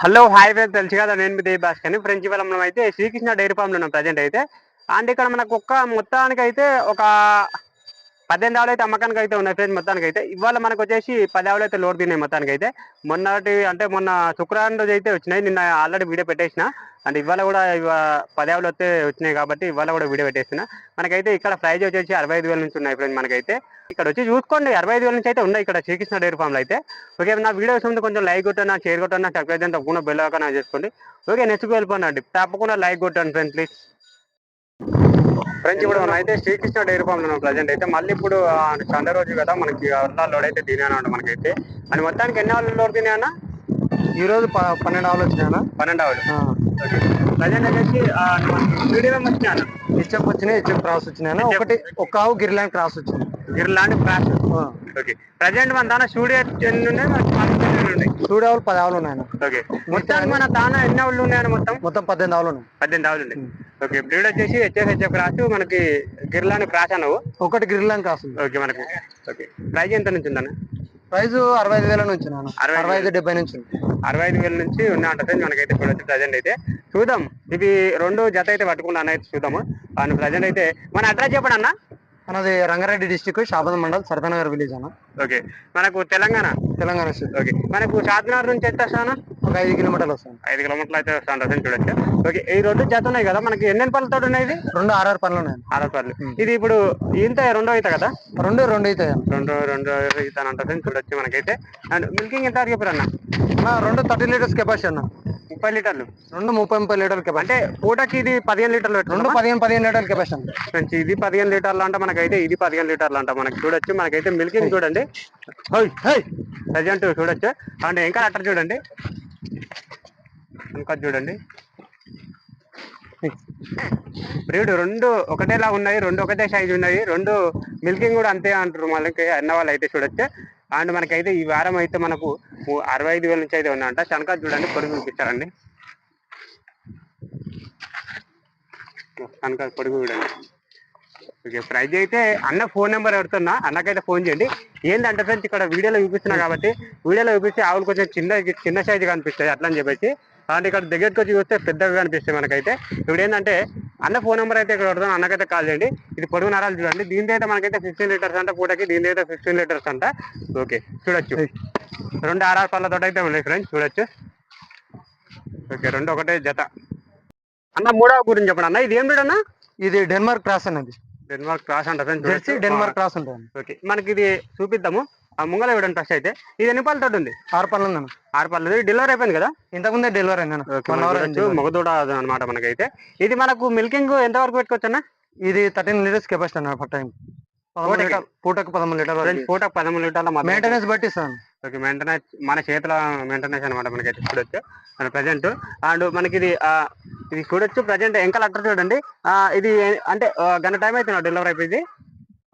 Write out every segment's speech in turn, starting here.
Hello hi friends. తెలుసు కదా నేను మీ దేవి భాస్కర్ని ఫ్రెండ్స్ ఇవాళ మనం అయితే శ్రీకృష్ణ డైరీ ఫామ్లో ఉన్నాం ప్రజెంట్ అయితే. అండ్ ఇక్కడ మనకు ఒక్క మొత్తానికి అయితే ఒక పద్దెనిమిది ఆవులు అయితే అమ్మకానికి అయితే ఉన్నాయి ఫ్రెండ్స్ మొత్తానికి అయితే ఇవాళ మనకు వచ్చేసి పది ఆవులు అయితే లోడ్ తిన్నాయి మొత్తానికి అయితే మొన్నటి అంటే మొన్న శుక్రవారం రోజు అయితే వచ్చినాయి. నిన్న ఆల్రెడీ వీడియో పెట్టేసిన. అండ్ ఇవాళ కూడా పది ఆవులు వస్తే వచ్చినాయి కాబట్టి ఇవాళ కూడా వీడియో పెట్టేసిన. మనకైతే ఇక్కడ ప్రైజ్ వచ్చేసి అరవై ఐదు వేల నుంచి ఉన్నాయి ఫ్రెండ్స్ మనకైతే. ఇక్కడ వచ్చి చూసుకోండి అరవై ఐదు వేల నుంచి అయితే ఉన్నాయి ఇక్కడ శ్రీకృష్ణ డైరీ ఫామ్లో అయితే. ఓకే నా వీడియోస్ ముందు కొంచెం లైక్ కొట్టనా షేర్ కొట్టనా సబ్స్క్రైబ్ చేయండి తప్పకుండా బెల్ ఐకాన్ చేసుకోండి. ఓకే నెక్స్ట్ వెళ్ళిపోండి తప్పకుండా లైక్ కొట్టండి ఫ్రెండ్స్ ప్లీజ్. ఫ్రెండ్స్ ఇప్పుడు మనం అయితే శ్రీకృష్ణ డైరీ ఫామ్లో ప్రజెంట్ అయితే మళ్ళీ ఇప్పుడు సండే రోజు కదా మనకి లోడ్ అయితే తినే మనకైతే. అని మొత్తానికి ఎన్ని ఆవులు లోడ్ తినే ఈ రోజు పన్నెండు ఆవులు వచ్చినాయన్న పన్నెండు ఆవులు. ప్రజెంట్ వచ్చేసి మీడియం వచ్చినాయి అన్న. హెచ్ఎఫ్ వచ్చినాయి హెచ్ఎఫ్ క్రాస్ వచ్చినాయన్న HF. ఒకటి ఒక ఆవు గిరిలాండ్ క్రాస్ వచ్చింది. గిర్లాండ్ క్రాష్ ఆ. ఓకే ప్రజెంట్ మన దాన స్టూడియో ఎన్ని ఉన్నాయి ఉన్నాయి? చూడు ఆవులు పది ఆవులు ఉన్నాయన్న ఓకే మొత్తానికి మన దాన ఎన్ని ఆవులు ఉన్నాయన్న మొత్తం? మొత్తం పద్దెనిమిది ఆవులు ఉన్నాయి. పద్దెనిమిది ఆవులు ఉన్నాయి. ఓకే బ్రీడ్ వచ్చేసి హెచ్ఎఫ్ క్రాస్ మనకి గిర్లాండ్ క్రాష్ అన్నావు. ఒకటి గిరిలాండ్ క్రాస్ ఉంది. ఓకే మనకు ఓకే. ప్రైజ్ ఎంత నుంచి ఉందన్న? ప్రైస్ అరవై ఐదు వేల నుంచి అరవై ఐదు అరవై ఐదు డెబ్బై నుంచి అరవై ఐదు వేల నుంచి ఉన్న అంటే మనకైతే ఇప్పుడు వచ్చి ప్రజెంట్ అయితే. చూద్దాం ఇవి రెండు జత అయితే పట్టుకున్నాను అయితే చూద్దాము. అండ్ ప్రజెంట్ అయితే మన అడ్రస్ చెప్పండి అన్న. మనది రంగారెడ్డి డిస్టిక్ షాబాద్ మండల్ సరదానగర్ విలేజ్ అన్న. ఓకే. మనకు తెలంగాణ? Telangana state okay. మనకు షాద్నగర్ నుంచి ఎంత వస్తాను ఒక ఐదు కిలోమీటర్లు వస్తుంది ఐదు కిలోమీటర్లు అయితే వస్తాను రసం చూడొచ్చు. ఓకే ఈ రెండు జత ఉన్నాయి కదా మనకి ఎన్ని పళ్ళతో ఉన్నాయి ఇది? రెండు ఆర్ఆర్ పనులు ఉన్నాయి ఆరో పళ్ళు ఇది ఇప్పుడు ఇంత రెండో ఈత కదా? రెండు రెండు అవుతాయి. రెండు రెండు ఈత అంటే చూడొచ్చు మనకైతే. అండ్ మిల్కింగ్ ఎంత చెప్పారు అన్న? రెండు థర్టీ లీటర్స్ కెపాసిటీ అన్న. ముప్పై లీటర్లు. రెండు ముప్పై ముప్పై లీటర్ కెపాసిటీ అంటే పూటకి ఇది పదిహేను లీటర్లు రెండు? పదిహేను పదిహేను లీటర్ కెపాసిటీ ఫ్రెండ్స్ ఇది పదిహేను లీటర్లు అంట మనకైతే ఇది పదిహేను లీటర్లు అంట. మనకి చూడొచ్చు మనకైతే మిల్కింగ్ చూడండి. ప్రజెంట్ చూడొచ్చు. అండ్ ఇంకా అట్టర్ చూడండి. ఇంకా చూడండి. బ్రీడ్ రెండు ఒకటేలా ఉన్నాయి రెండు ఒకటే సైజు ఉన్నాయి రెండు మిల్కింగ్ కూడా అంతే అంటారు. మనకి అన్న వాళ్ళు అయితే చూడొచ్చు. అండ్ మనకైతే ఈ వారం అయితే మనకు అరవై ఐదు వేల నుంచి అయితే ఉన్నాయంట. చనక చూడండి పొడుగు చూపిస్తారండి కనుక పొడుగు చూడండి. ఓకే ప్రైజ్ అయితే అన్న ఫోన్ నెంబర్ పెడుతున్నా అన్నకైతే ఫోన్ చేయండి. ఏంటంటే ఫ్రెండ్స్ ఇక్కడ వీడియోలో చూపిస్తున్నా కాబట్టి వీడియోలో చూపిస్తే ఆవులు కొంచెం చిన్న చిన్న సైజు కనిపిస్తాయి అట్లా అని చెప్పేసి. అంటే ఇక్కడ దగ్గరికి వచ్చి చూస్తే పెద్దగా కనిపిస్తాయి మనకైతే. ఇప్పుడు ఏంటంటే అన్న ఫోన్ నెంబర్ అయితే ఇక్కడ పెడతాను అన్నకైతే కాల్ చేయండి. ఇది పొడుగు నరాలు చూడండి. దీని అయితే మనకైతే ఫిఫ్టీన్ లీటర్స్ అంట పూటకి దీని అయితే ఫిఫ్టీన్ లీటర్స్ అంట. ఓకే చూడొచ్చు. రెండు ఆర్ఆర్ పళ్ళతో అయితే ఉన్నాయి ఫ్రెండ్స్ చూడొచ్చు. ఓకే రెండు ఒకటే జత. అన్న మూడవ గురించి చెప్పండి అన్న. ఇది ఏం అన్న? ఇది డెన్మార్క్ క్రాస్ అన్నది. డెన్మార్క్ క్రాస్ అంట ఫ్రెండ్స్ జెర్సీ డెన్మార్క్ క్రాస్ ఉంటుంది. ఓకే మనకి ఇది చూపిద్దాము. ముంగల ఇవ్వడం ఫస్ట్ అయితే. ఇది ఎన్ని పళ్ళతో ఉంది? ఆరు పనులు ఉందన్న. ఆరు పళ్ళు డెలివరీ అయిపోయింది కదా? ఇంతకుముందే డెలివరీ అయిందన్న. వన్ మొగదూడ అనమాట మనకైతే. ఇది మనకు మిల్కింగ్ ఎంత వరకు పెట్టుకోవచ్చు అన్న ఇది థర్టీన్ లీటర్స్ కెపాసిటీ అన్న ఫర్ టైం పూటకి? పూటకు పదమూడు లీటర్ ఫ్రెండ్స్ పూట పదమూడు లీటర్ల మెయింటెనెన్స్ బట్టి ఇస్తాను ఓకే మెయింటెనెన్స్ మన చేతుల మెయింటెనెన్స్ అనమాట మనకైతే చూడొచ్చు. మన ప్రజెంట్ అండ్ మనకి ఇది ఆ, ఇది చూడొచ్చు. ప్రజెంట్ ఎంకల్ అట్టర్ చూడండి. ఆ, ఇది అంటే ఆ, గంట టైం అయితే డెలివరీ అయిపోయింది?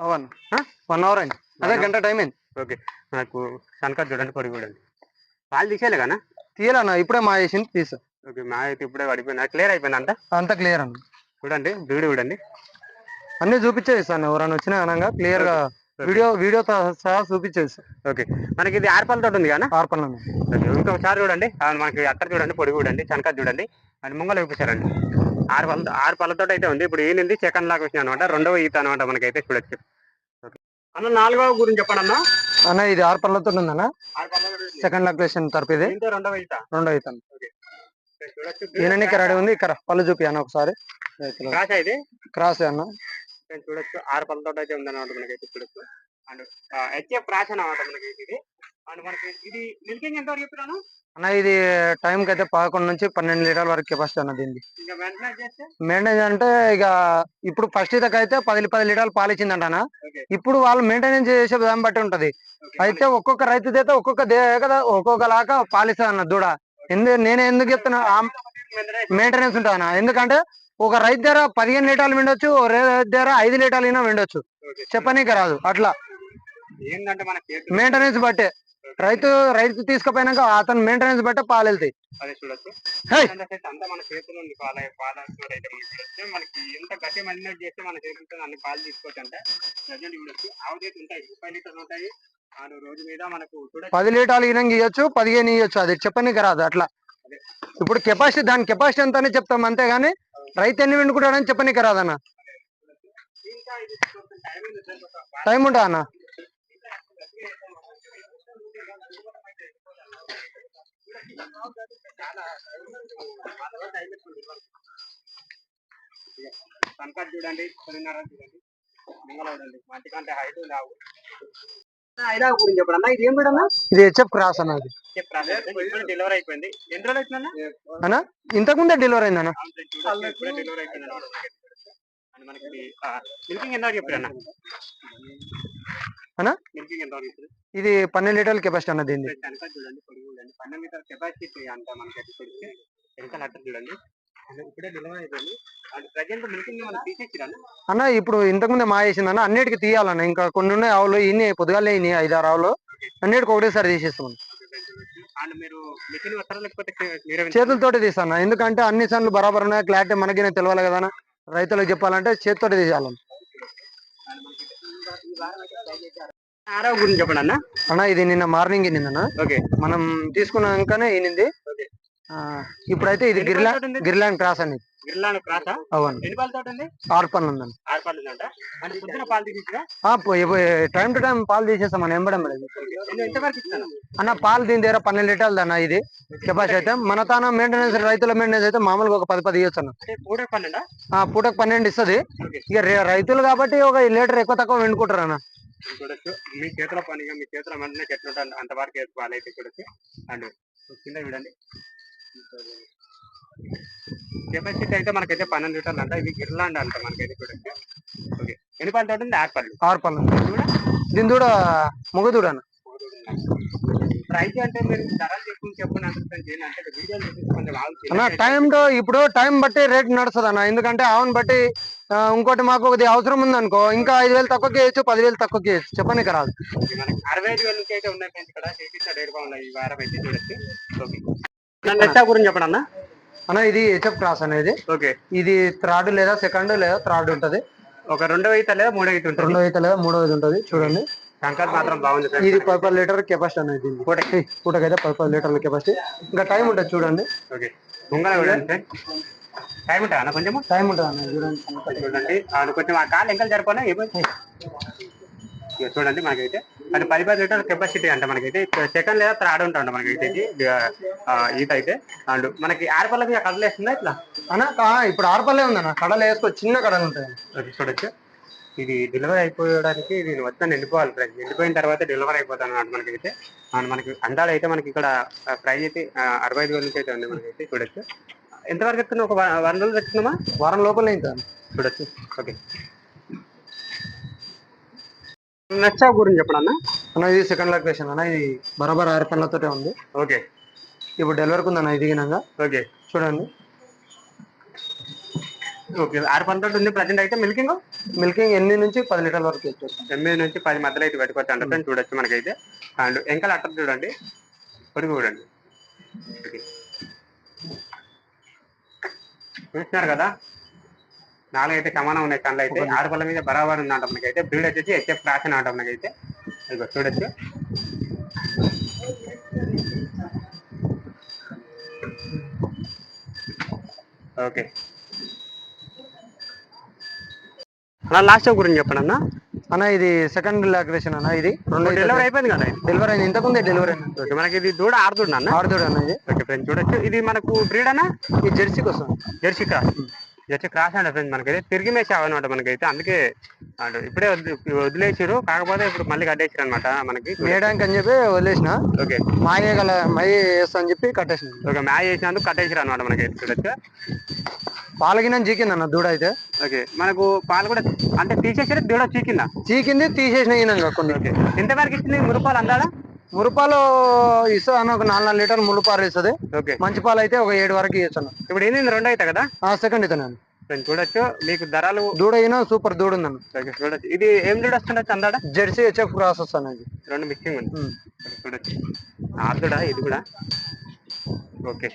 అవును ఆ? వన్ అవర్ అయింది. అదే గంట టైం అయింది. ఓకే. మనకు సన్కట్ చూడండి పొడి చూడండి. తీసేయాలి కదా తీయాలన్న ఇప్పుడే మా చేసింది తీసా. ఓకే మా అయితే ఇప్పుడే పడిపోయింది. క్లియర్ అయిపోయింది అంతా? క్లియర్ అన్న. చూడండి వీడియో చూడండి. అన్ని చూపించేది ఇస్తాను ఎవరైనా వచ్చినా అనగా క్లియర్గా వీడియో వీడియోతో సహా చూపించేది ఓకే. మనకి ఇది ఆరు పళ్ళతో ఉంది కదా ఆరు పనులు అన్న. ఓకే, ఇంకొకసారి చూడండి. మనకి అక్కడ చూడండి పొడి చూడండి చనక చూడండి. అని ముంగలు చూపించారండి ఆరు పళ్ళ ఆరు పళ్ళతో అయితే ఉంది. ఇప్పుడు ఈయనది సెకండ్ లాగా వచ్చింది అనమాట రెండవ ఈత అనమాట మనకైతే చూడొచ్చు. అన్న నాలుగవ గురించి చెప్పండి అన్న అన్న ఇది ఆరు ఉందన్న? పళ్ళతో ఉంది. సెకండ్ లాక్యులేషన్ తరపు ఇది. రెండవ ఈత? రెండో అవుతాను చూడొచ్చు ఈయన ఇక్కడ రెడీ ఉంది. ఇక్కడ పళ్ళు చూపి అన్న ఒకసారి. క్రాస్ క్రాస్ అన్న. నేను చూడొచ్చు. ఆరు పళ్ళతో అయితే ఉందన్నమాట మనకైతే చూడొచ్చు. అండ్ హెచ్ఎఫ్ అనమాట మనకి ఇది. అండ్ మనకి ఇది మిల్కింగ్ ఎంత వరకు అన్న ఇది టైం కి అయితే పదకొండు నుంచి పన్నెండు లీటర్ల వరకు కెపాసిటీ అన్న చేస్తే? మెయింటెనెన్స్ అంటే ఇక ఇప్పుడు ఫస్ట్ ఇదకి అయితే పది పది లీటర్లు పాలు ఇచ్చిందంట అన్న. ఓకే. ఇప్పుడు వాళ్ళు మెయింటెనెన్స్ చేసే విధానం బట్టి ఉంటది. అయితే ఒక్కొక్క రైతు అయితే ఒక్కొక్క కదా ఒక్కొక్క లాగా పాలిస్తుంది అన్న దూడ. ఎందు నేను ఎందుకు చెప్తున్నా మెయింటెనెన్స్ ఉంటుంది ఎందుకంటే ఒక రైతు దగ్గర పదిహేను లీటర్లు విండొచ్చు రైతు దగ్గర ఐదు లీటర్లు అయినా విండొచ్చు చెప్పనీకి రాదు అట్లా. ఏంటంటే మన చేతులు మెయింటెనెన్స్ బట్టే. రైతు రైతు తీసుకుపోయినాక అతను మెయింటెనెన్స్ బట్టే పాలు వెళ్తాయి. అదే చూడొచ్చు. హే! ఏంటంటే set అంతా మన చేతులు ఉంది పాల పాల కూడా అయితే మనకి చూడొచ్చు. మనకి ఎంత గట్టి మళ్ళీ చేస్తే మన చేతులతో అన్ని పాలు తీసుకోవచ్చు అంటే. ప్రజెంట్ చూడొచ్చు. ఆవు చేతి ఉంటాయి ముప్పై లీటర్లు ఉంటాయి. ఆరు రోజు మీద మనకు చూడొచ్చు. పది లీటర్లు ఈయనకి ఇవ్వచ్చు పదిహేను ఇవ్వచ్చు అది చెప్పనీకి రాదు అట్లా. ఇప్పుడు కెపాసిటీ దాని కెపాసిటీ ఎంత అని చెప్తాం అంతేగాని రైతు ఎన్ని వండుకుంటాడని చెప్పనీకి రాదన్న. టైం ఉంటా అన్న? కనకాట్ చూడండి చూడండి మింగళ చూడండి మంచి కంటే హైట్ లావు గురించి చెప్పడన్నా ఇది ఏం కూడా ఇది హెచ్ఎఫ్ క్రాస్ అన్నది డెలివరీ అయిపోయింది ఎన్ని రోజులు అవుతుందన్నా ఇంతకు ఇంతకుముందే డెలివరీ అయింది అన్న. డెలివరీ అయిపోయింది మనకి మిల్కింగ్ ఎంత చెప్పారు అన్న? ఇది పన్నెండు లీటర్ల కెపాసిటీ అన్న దీన్ని పన్నెండు కెపాసిటీ అంట మనకైతే చూడండి. అన్న? ఇప్పుడు ఇంతకుముందే మా వేసింది అన్న అన్నిటికి తీయాలన్న. ఇంకా కొన్ని ఉన్నాయి ఆవులు ఇన్ని పొద్దుగాలే ఇన్ని ఐదారు ఆవులు. అన్నిటికి ఒకటేసారి తీసేస్తాం చేతులతోటి తీస్తాను ఎందుకంటే అన్ని సన్లు బరాబర్ ఉన్నాయి క్లారిటీ మనకి తెలియాలి కదా. రైతులకు చెప్పాలంటే చేతితోటి తీసేయాలన్న. ఆరో గురించి చెప్పండి అన్న. అన్న ఇది నిన్న మార్నింగ్ నిన్న ఓకే. మనం తీసుకున్నాకనే ఈనింది. ఇప్పుడైతే ఇది గిర్లా? గిర్లాండ్ క్రాస్ అని గిర్లాను క్రాసా అవును. ఎన్ని పాలు తోట ఉంది ఆరు పనులు ఉందండి. ఆరు పాలు ఉందంట. అంటే పొద్దున పాలు తీసిరా టైం టు టైం పాలు తీసేస్తాం మనం ఎంబడం ఎంత వరకు ఇస్తాను? అన్న పాలు దీని దగ్గర పన్నెండు లీటర్లు అన్న ఇది కెపాసిటీ అయితే. మన తాన మెయింటెనెన్స్ రైతుల మెయింటెనెన్స్ అయితే మామూలుగా ఒక పది పది ఇవ్వచ్చు పన్నెండా? పూటకు పన్నెండు ఇస్తుంది. ఇక రైతులు కాబట్టి ఒక లీటర్ ఎక్కువ తక్కువ వెండుకుంటారు అన్న. చూడొచ్చు. మీ చేతిలో పనిగా మీ చేతిలో మంటనే చెట్లు అంతవరకు వేసుకోవాలి అయితే చూడొచ్చు. అండ్ కింద చూడండి. కెపాసిటీ అయితే మనకైతే పన్నెండు లీటర్లు అంట. ఇది గిర్లాండ్ అంట మనకైతే చూడొచ్చు ఓకే. ఎన్ని పళ్ళు తోట ఉంది ఆరు పళ్ళు ఆరు పనులు దీని కూడా మొగదూడ అన్న ప్రైస్ అంటే మీరు ధరలు చెప్పుకుని చెప్పండి అంటే వీడియోలు అన్న టైం ఇప్పుడు టైం బట్టి రేట్ నడుస్తుంది అన్న. ఎందుకంటే ఆవును బట్టి ఇంకోటి మాకు ఒకటి అవసరం ఉంది అనుకో ఇంకా ఐదు వేలు తక్కువకి వేయచ్చు పదివేలు తక్కువకి వేయచ్చు. చెప్పనీకి రాదు అరవై ఐదు వేల నుంచి అయితే ఉన్నాయి ఇక్కడ. చేపించిన డేట్ బాగున్నాయి. ఈ వారం అయితే చూడొచ్చు. ఓకే. నన్ను గురించి చెప్పండి అన్న. అన్న ఇది హెచ్ఎఫ్ క్రాస్ అనేది ఓకే. ఇది థర్డ్ లేదా సెకండ్ లేదా థర్డ్ ఉంటది. ఒక రెండో అయితే లేదా మూడో అయితే ఉంటుంది? రెండో అయితే లేదా మూడో అయితే ఉంటది చూడండి. శంకర్ మాత్రం బాగుంది ఇది పది లీటర్ కెపాసిటీ అనేది. పూటకి. పూటకైతే పది పది లీటర్ల కెపాసిటీ ఇంకా టైం ఉంటుంది చూడండి. ఓకే. ముంగల చూడండి టైం ఉంటుందా అన్న కొంచెము? టైం ఉంటుంది అన్న చూడండి. చూడండి. కొంచెం ఆ కాలు ఇక చూడండి మనకైతే అది పది పది లీటర్ కెపాసిటీ అంట మనకైతే. సెకండ్ లేదా థర్డ్ ఉంటాం మనకైతే ఈత అయితే అండ్ మనకి ఆరుపల్ల మీద కదలేస్తుందా ఇట్లా? అన్న ఇప్పుడు ఆరుపల్లే ఉందన్న. కడలు వేసుకో చిన్న కడలు ఉంటాయి. చూడొచ్చు. ఇది డెలివరీ అయిపోయడానికి నేను వస్తాను ఎండిపోవాలి ఫ్రెండ్స్. ఎండిపోయిన తర్వాత డెలివరీ అయిపోతాను అన్నమాట మనకైతే. అండ్ మనకి అందాలు అయితే మనకి ఇక్కడ ప్రైస్ అయితే అరవై ఐదు వేల నుంచి అయితే ఉంది మనకైతే. చూడొచ్చు. ఎంతవరకు ఎత్తుకున్నా ఒక వ- వన్ రోజులు ఎత్తుకున్నామా? వారం లోపలే ఇంకా చూడొచ్చు. ఓకే. నచ్చా గురించి చెప్పండి అన్న. ఇది సెకండ్ లొకేషన్ అన్న ఇది బరాబర్ ఆరు పనులతోటే ఉంది. ఓకే. ఇప్పుడు డెలివరీకి ఉందన్న ఇది గినంగా. ఓకే. చూడండి. ఓకే ఆరు పంతొమ్మిది ఉంది ప్రజెంట్ అయితే మిల్కింగ్ మిల్కింగ్ ఎనిమిది నుంచి పది లీటర్ల వరకు ఇచ్చేస్తాం. ఎనిమిది నుంచి పది మధ్యలో అయితే పెట్టుకోవచ్చు అంటే చూడొచ్చు మనకైతే. అండ్ ఎంకల్ అట్టర్ చూడండి. పొడుగు చూడండి. చూస్తున్నారు కదా? నాలుగు అయితే సమానం ఉన్నాయి కళ్ళు అయితే ఆరు పళ్ళ మీద బరాబర్ ఉంది అంట మనకైతే బ్రీడ్ వచ్చేసి హెచ్ఎఫ్ రాసిన అంట మనకైతే ఇదిగో చూడొచ్చు. ఓకే. అన్న లాస్ట్ గురించి చెప్పండి అన్న. అన్న ఇది సెకండ్ లొకేషన్ అన్న ఇది. డెలివరీ అయిపోయింది. కదా. డెలివరీ అయింది. ఇంతకుముందే డెలివరీ అయింది. ఓకే మనకి ఇది దూడ ఆరుదూడ అన్న? ఆరుదోడు అన్న ఇది. ఓకే ఫ్రెండ్స్ చూడొచ్చు. ఇది మనకు బ్రీడ్ అన్న? ఈ జెర్సీకి వస్తుంది జెర్సీ క్రాస్ జెర్సీ క్రాస్ అండి ఫ్రెండ్స్ మనకైతే తిరిగి మేసి అనమాట మనకైతే. అందుకే అంటే ఇప్పుడే వదిలి- వదిలేసారు కాకపోతే ఇప్పుడు మళ్ళీ కట్టేసారు అనమాట మనకి. మేయడానికి అని చెప్పి వదిలేసిన. ఓకే. మాయే గల మయ్య వేస్తా అని చెప్పి కట్టేసిన. ఓకే మ్యాచ్ చేసినందుకు కట్టేసారు అనమాట మనకైతే చూడొచ్చు పాలగిన చీకింది అన్న దూడ అయితే. ఓకే మనకు పాలు కూడా అంటే తీసేసారు దూడ చీకిందా? చీకింది తీసేసిన ఈయనంగా కొన్ని ఓకే. ఎంతవరకు ఇచ్చింది మురుపాలు అందాడా మురుపాలు ఇస్తా అన్న ఒక నాలుగు నాలుగు లీటర్లు మురుపాలు ఇస్తుంది. ఓకే. మంచి పాలు అయితే ఒక ఏడు వరకు ఇవ్వచ్చు ఇప్పుడు ఏంది రెండు అవుతాయి కదా? ఆ సెకండ్ ఇతను చూడొచ్చు. మీకు ధరలు దూడ అయినా సూపర్ దూడ ఉందన్న. ఓకే చూడొచ్చు. ఇది ఏం దూడ వస్తుండొచ్చు అందాడా జెర్సీ హెచ్ఎఫ్ క్రాస్ వస్తాను అది. రెండు మిక్సింగ్ ఉంది. చూడొచ్చు. ఆర్దుడా ఇది కూడా? ఓకే.